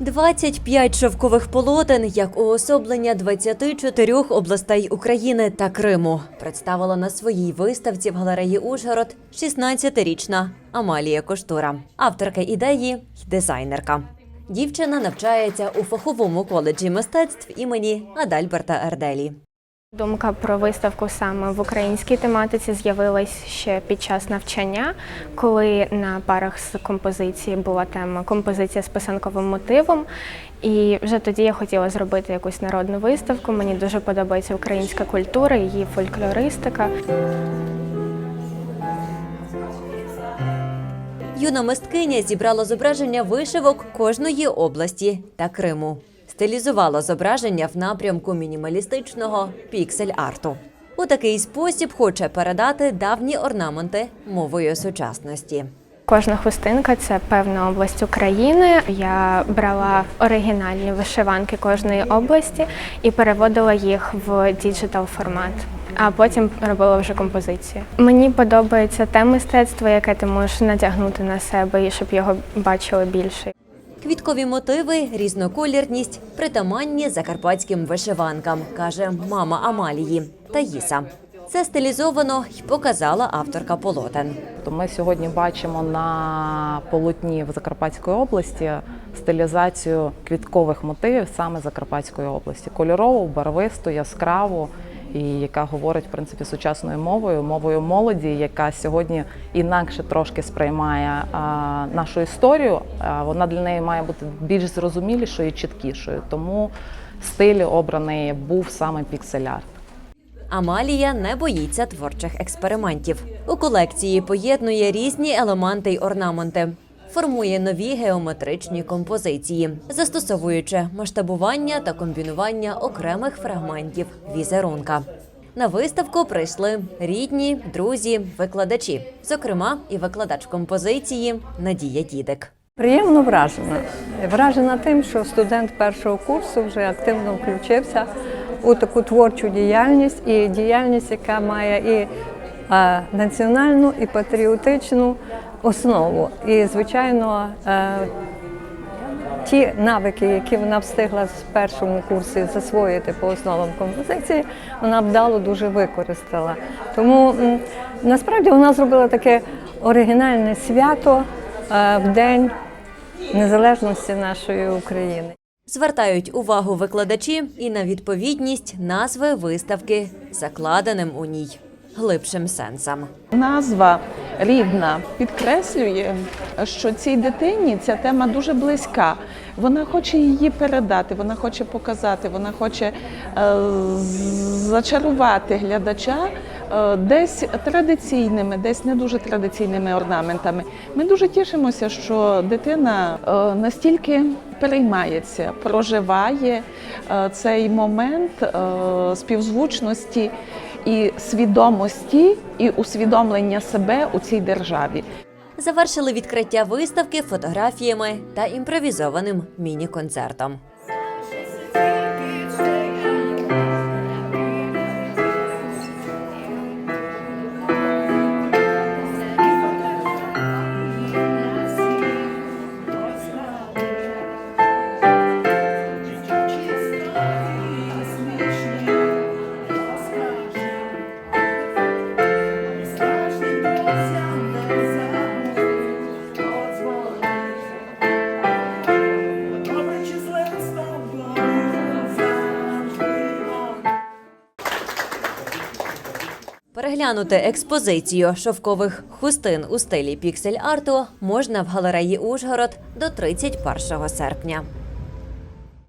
25 шовкових полотен як уособлення 24 областей України та Криму представила на своїй виставці в галереї Ужгород 16-річна Амалія Коштура, авторка ідеї дизайнерка. Дівчина навчається у фаховому коледжі мистецтв імені Адальберта Ерделі. Думка про виставку саме в українській тематиці з'явилась ще під час навчання, коли на парах з композиції була тема композиція з писанковим мотивом. І вже тоді я хотіла зробити якусь народну виставку. Мені дуже подобається українська культура, її фольклористика. Юна мисткиня зібрала зображення вишивок кожної області та Криму. Стилізувала зображення в напрямку мінімалістичного піксель-арту. У такий спосіб хоче передати давні орнаменти мовою сучасності. Кожна хустинка це певна область України. Я брала оригінальні вишиванки кожної області і переводила їх в діджитал формат. А потім робила вже композицію. Мені подобається те мистецтво, яке ти можеш надягнути на себе, і щоб його бачили більше. Квіткові мотиви, різноколірність притаманні закарпатським вишиванкам, каже мама Амалії Таїса. Це стилізовано й показала авторка полотен. Ми сьогодні бачимо на полотні в Закарпатської області стилізацію квіткових мотивів саме Закарпатської області. Кольорову, барвисту, яскраву, і яка говорить в принципі сучасною мовою, мовою молоді, яка сьогодні інакше трошки сприймає а, нашу історію. А вона для неї має бути більш зрозумілішою і чіткішою. Тому стиль обраний був саме піксель-арт. Амалія не боїться творчих експериментів. У колекції поєднує різні елементи й орнаменти, формує нові геометричні композиції, застосовуючи масштабування та комбінування окремих фрагментів візерунка. На виставку прийшли рідні, друзі, викладачі, зокрема, і викладач композиції Надія Дідик. Приємно вражена. Вражена тим, що студент першого курсу вже активно включився у таку творчу діяльність і діяльність, яка має і національну, і патріотичну основу. І, звичайно, е, ті навики, які вона встигла з першому курсі засвоїти по основам композиції, вона вдало дуже використала. Тому насправді вона зробила таке оригінальне свято е, в День Незалежності нашої України. Звертають увагу викладачі і на відповідність назви виставки закладеним у ній глибшим сенсам. Назва рідна підкреслює, що цій дитині ця тема дуже близька. Вона хоче її передати, вона хоче показати, вона хоче е, зачарувати глядача е, десь традиційними, десь не дуже традиційними орнаментами. Ми дуже тішимося, що дитина е, настільки переймається, проживає е, цей момент співзвучності і свідомості, і усвідомлення себе у цій державі. Завершили відкриття виставки фотографіями та імпровізованим міні-концертом. Переглянути експозицію шовкових хустин у стилі піксель-арту можна в галереї Ужгород до 31 серпня.